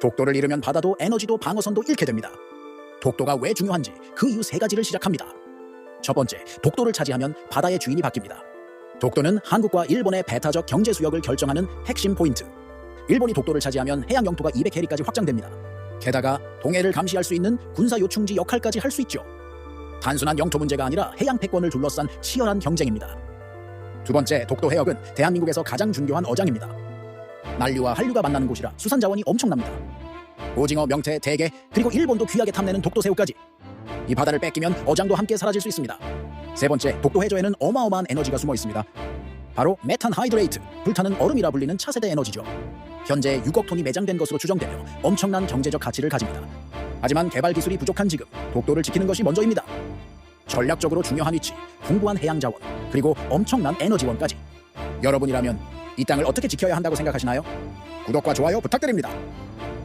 독도를 잃으면 바다도 에너지도 방어선도 잃게 됩니다. 독도가 왜 중요한지 그 이유 세 가지를 시작합니다. 첫 번째, 독도를 차지하면 바다의 주인이 바뀝니다. 독도는 한국과 일본의 배타적 경제 수역을 결정하는 핵심 포인트. 일본이 독도를 차지하면 해양 영토가 200해리까지 확장됩니다. 게다가 동해를 감시할 수 있는 군사 요충지 역할까지 할 수 있죠. 단순한 영토 문제가 아니라 해양 패권을 둘러싼 치열한 경쟁입니다. 두 번째, 독도 해역은 대한민국에서 가장 중요한 어장입니다. 난류와 한류가 만나는 곳이라 수산 자원이 엄청납니다. 오징어, 명태, 대게, 그리고 일본도 귀하게 탐내는 독도 새우까지. 이 바다를 뺏기면 어장도 함께 사라질 수 있습니다. 세 번째, 독도 해저에는 어마어마한 에너지가 숨어 있습니다. 바로 메탄 하이드레이트, 불타는 얼음이라 불리는 차세대 에너지죠. 현재 6억 톤이 매장된 것으로 추정되며 엄청난 경제적 가치를 가집니다. 하지만 개발 기술이 부족한 지금 독도를 지키는 것이 먼저입니다. 전략적으로 중요한 위치, 풍부한 해양 자원, 그리고 엄청난 에너지원까지. 여러분이라면 이 땅을 어떻게 지켜야 한다고 생각하시나요? 구독과 좋아요 부탁드립니다.